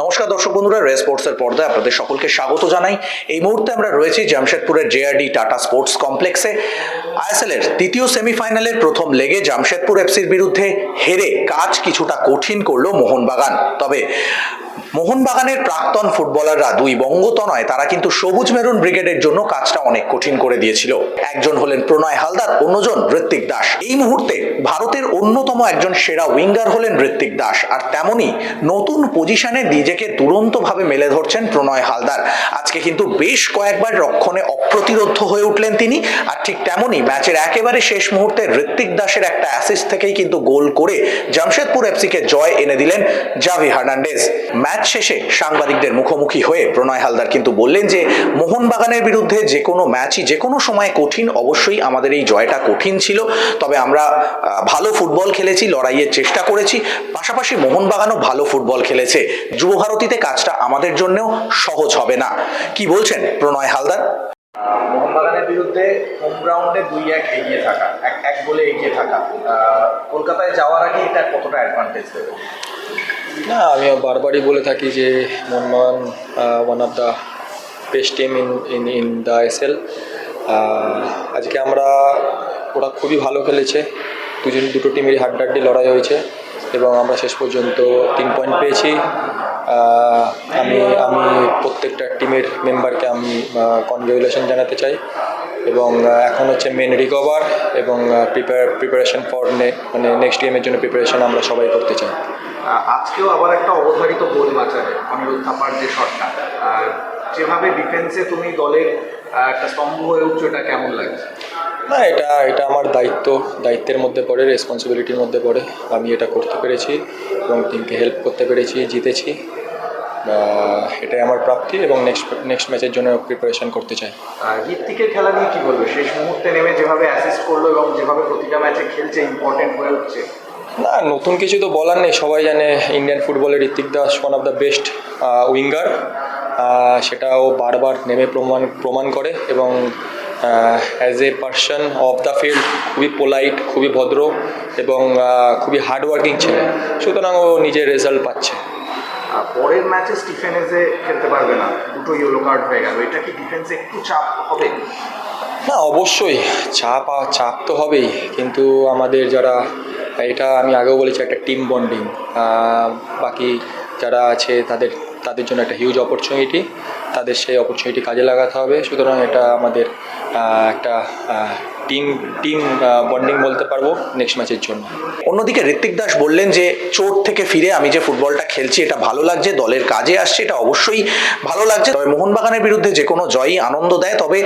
নমস্কার দর্শক বন্ধুরা রে স্পোর্টসের পর্দায় আপনাদের সকলকে স্বাগত জানাই। এই মুহূর্তে আমরা রয়েছি জামশেদপুরের জেআরডি টাটা স্পোর্টস কমপ্লেক্সে। আইএসএল এর তৃতীয় সেমিফাইনালের প্রথম লেগে জামশেদপুর এফসির বিরুদ্ধে হেরে কাজ কিছুটা কঠিন করল মোহনবাগান। তবে মোহনবাগানের প্রাক্তন ফুটবলাররা দুই বঙ্গতনয় তারা কিন্তু সবুজ মেরুন ব্রিগেডের জন্য কাজটা অনেক কঠিন করে দিয়েছিল। একজন হলেন প্রণয় হালদার, অন্যজন ঋত্বিক দাস। এই মুহূর্তে ভারতের অন্যতম একজন সেরা উইঙ্গার হলেন ঋত্বিক দাস, আর তেমনি নতুন পজিশনে নিজেকে দুরন্তভাবে মেলে ধরছেন প্রণয় হালদার। আজকে কিন্তু বেশ কয়েকবার রক্ষণে অপ্রতিরোধ হয়ে উঠলেন তিনি, আর ঠিক তেমনি ম্যাচের একেবারে শেষ মুহূর্তে ঋত্বিক দাসের একটা অ্যাসিস্ট থেকেই কিন্তু গোল করে জামশেদপুর এফসিকে জয় এনে দিলেন জাভি হার্নান্ডেজ। ম্যাচ শেষে সাংবাদিকদের মুখোমুখি হয়ে প্রণয় হালদার কিন্তু বললেন যে, মোহনবাগানের বিরুদ্ধে যে কোনো ম্যাচই যে কোনো সময় কঠিন, অবশ্যই আমাদের এই জয়টা কঠিন ছিল। তবে আমরা ভালো ফুটবল খেলেছি, লড়াইয়ের চেষ্টা করেছি। পাশাপাশি মোহনবাগানও ভালো ফুটবল খেলেছে। যুবভারতীতে কাজটা আমাদের জন্যও সহজ হবে না। কি বলছেন প্রণয় হালদার? মোহনবাগানের বিরুদ্ধে হোম গ্রাউন্ডে দুই এক এগিয়ে থাকা এক এক বলে এগিয়ে থাকা কলকাতায় যাওয়ার আগে এটা কতটা অ্যাডভান্টেজ দেবে? না আমি বারবারই বলে থাকি যে Mohun Bagan one of the best team in in in the ISL আজকে আমরা, ওরা খুবই ভালো খেলেছে। দুজন দুটো টিমেরই হাড্ডাড্ডি লড়াই হয়েছে এবং আমরা শেষ পর্যন্ত তিন পয়েন্ট পেয়েছি। আমি আমি প্রত্যেকটা টিমের মেম্বারকে আমি কনগ্রেচুলেশন জানাতে চাই। এবং এখন হচ্ছে মেন রিকভার এবং প্রিপেয়ার প্রিপারেশন ফর মানে নেক্সট গেমের জন্য প্রিপারেশন আমরা সবাই করতে চাই। আজকেও আবার একটা অবধারিত গোল বাঁচাবে অনিরুদ্ধ থাপার যে শটটা আর যেভাবে ডিফেন্সে তুমি দলের একটা স্তম্ভ হয়ে উঠছো এটা কেমন লাগছে? না এটা এটা আমার দায়িত্ব দায়িত্বের মধ্যে পড়ে রেসপন্সিবিলিটির মধ্যে পড়ে। আমি এটা করতে পেরেছি এবং টিমকে হেল্প করতে পেরেছি জিতেছি। এটাই আমার প্রাপ্তি এবং নেক্সট নেক্সট ম্যাচের জন্য প্রিপারেশন করতে চাই। আর ঋত্বিকের খেলা নিয়ে কি বলবে? শেষ মুহূর্তে নেমে যেভাবে অ্যাসিস্ট করল এবং যেভাবে প্রতিটা ম্যাচে খেলছে ইম্পর্টেন্ট হয়ে উঠছে। না নতুন কিছু তো বলার নেই। সবাই জানে ইন্ডিয়ান ফুটবলের Ritwik Das one of the best winger সেটাও বারবার নেমে প্রমাণ প্রমাণ করে এবং as a person of the field খুবই পোলাইট খুবই ভদ্র এবং খুবই হার্ডওয়ার্কিং ছেলে। সুতরাং ও নিজের রেজাল্ট পাচ্ছে। পরের ম্যাচে স্টিফেনেজে খেলতে পারবে না। দুটো ইয়েলো কার্ড হয়ে গেল। এটা কি ডিফেন্সে একটু চাপ হবে? না, অবশ্যই। চাপ চাপ তো হবেই। কিন্তু আমাদের যারা, এটা আমি আগেও বলেছি, একটা টিম বন্ডিং বাকি যারা আছে, তাদের তাদের জন্য একটা হিউজ অপরচুনিটি তাদের সেই অপরচুনিটি কাজে লাগাতে হবে। সুতরাং এটা আমাদের একটা টিম টিম বন্ডিং বলতে পারব নেক্সট ম্যাচের জন্য। অন্যদিকে ঋত্বিক দাস বললেন যে, চোট থেকে ফিরে আমি যে ফুটবলটা খেলছি, এটা ভালো লাগছে, দলের কাজে আসছে, এটা অবশ্যই ভালো লাগছে। তবে মোহনবাগানের বিরুদ্ধে যে কোনো জয়ই আনন্দ দেয়, তবে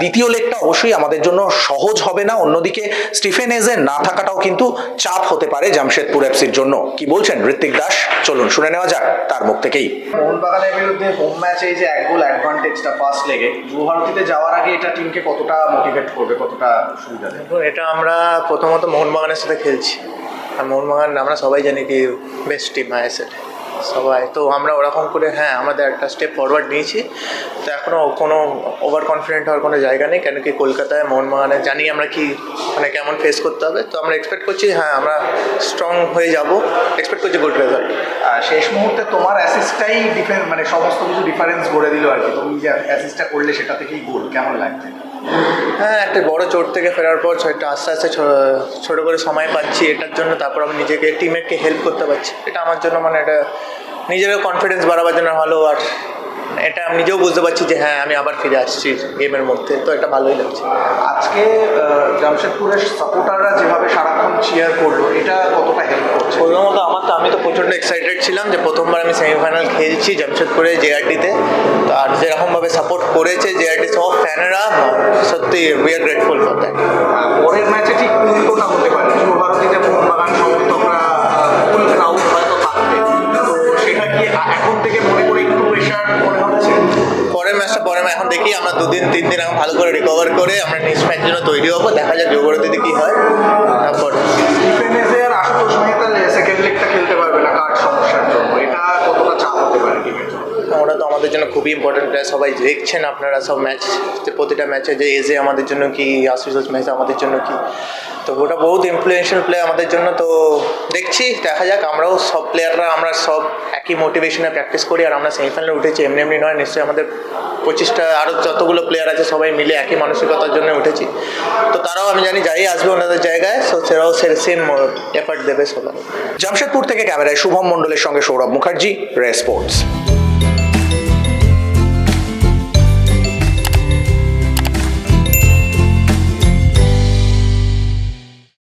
দ্বিতীয় লেগটা অবশ্যই আমাদের জন্য সহজ হবে না। অন্যদিকে স্টিফেন এজের না থাকাটাও কিন্তু চাপ হতে পারে জামশেদপুর এফসির জন্য। কি বলছেন ঋত্বিক দাস? চলুন শুনে নেওয়া যাক তার মুখ থেকেই। মোহনবাগানের বিরুদ্ধে হোম ম্যাচে এই যে এক গোল অ্যাডভান্টেজটা ফার্স্ট লেগে যুবভারতীতে যাওয়ার আগে এটা টিমকে কতটা মোটিভেট করবে, কতটা সুবিধা দেবে দেখুন এটা আমরা প্রথমত মোহনবাগানের সাথে খেলছি। আর মোহনবাগান আমরা সবাই জানি কি বেস্ট টিম আইএসএল সবাই তো আমরা ওরকম করে হ্যাঁ আমাদের একটা স্টেপ ফরওয়ার্ড নিয়েছি। তো এখনও কোনো ওভার কনফিডেন্ট হওয়ার কোনো জায়গা নেই কেন কি কলকাতায় মোহনবাগানে জানি আমরা কি মানে কেমন ফেস করতে হবে। তো আমরা এক্সপেক্ট করছি হ্যাঁ আমরা স্ট্রং হয়ে যাব। এক্সপেক্ট করছি গুড রেজাল্ট শেষ মুহূর্তে তোমার অ্যাসিস্টটাই ডিফেন্স মানে সমস্ত কিছু ডিফারেন্স গড়ে দিল আর কি। তুমি যে অ্যাসিস্টটা করলে সেটা থেকেই গোল কেমন লাগছে? হ্যাঁ একটা বড় চোট থেকে ফেরার পর একটা আস্তে আস্তে ছো- ছোটো করে সময় পাচ্ছি এটার জন্য তারপর আমি নিজেকে টিমমেটকে হেল্প করতে পারছি। এটা আমার জন্য মানে এটা নিজেরও কনফিডেন্স বাড়াবার জন্য ভালো আর এটা আমি নিজেও বুঝতে পারছি যে হ্যাঁ আমি আবার ফিরে আসছি গেমের মধ্যে। তো এটা ভালোই লাগছে। আজকে জামশেদপুরের সাপোর্টাররা যেভাবে সারাক্ষণ চিয়ার করল এটা কতটা হেল্প করছে? প্রথমত তো প্রচণ্ড এক্সাইটেড ছিলাম যে প্রথমবার আমি সেমিফাইনাল খেলছি জামশেদপুরে জেআরডিতে তো। আর যেরকমভাবে সাপোর্ট করেছে জেআরডি সব ফ্যানেরা সত্যি we are grateful for that পরের ম্যাচে ঠিক উল্টোটা হতে পারে? যুবভারতীতে মোহনবাগান সমর্থকরা ফুল ক্রাউড হয়তো থাকবে। তো সেটা কি এখন থেকে মনে করে একটু প্রেশার মনে হচ্ছে পরের ম্যাচটা পরে এখন দেখি আমরা দুদিন তিন দিন এখন ভালো করে রিকভার করে আমরা নেক্সট ম্যাচের জন্য তৈরি হব। দেখা যাক যোগরতিতে কী হয়। তারপর ডিফেন্সের আশুতোষ মেহতা সেকেন্ড লেগটা খেলতে পারবে না কার্ড সমস্যার জন্য এটা কতটা চাপ হতে পারে টিমের জন্য ওটা তো আমাদের আমাদের জন্য খুবই ইম্পর্টেন্ট প্লেয়ার সবাই দেখছেন আপনারা সব ম্যাচ প্রতিটা ম্যাচে যে এজে আমাদের জন্য কি আশুতোষ ম্যাচ আমাদের জন্য কি। তো ওটা বহুত ইনফ্লুয়েন্সিয়াল প্লেয়ার আমাদের জন্য, তো দেখছি, দেখা যাক, আমরাও সব প্লেয়াররা আমরা সব একই মোটিভেশনে প্র্যাকটিস করি, আর আমরা সেমিফাইনালে উঠেছি, এমনি এমনি নয়, নিশ্চয়ই আমাদের পঁচিশটা আরও যতগুলো প্লেয়ার আছে সবাই মিলে একই মানসিকতার জন্য উঠেছি। তো তারাও আমি জানি যাই আসবে ওনাদের জায়গায় সো সেরাও সেম এফার্ট দেবে সবাই। জামশেদপুর থেকে ক্যামেরায় শুভম মণ্ডলের সঙ্গে সৌরভ মুখার্জি রে স্পোর্টস।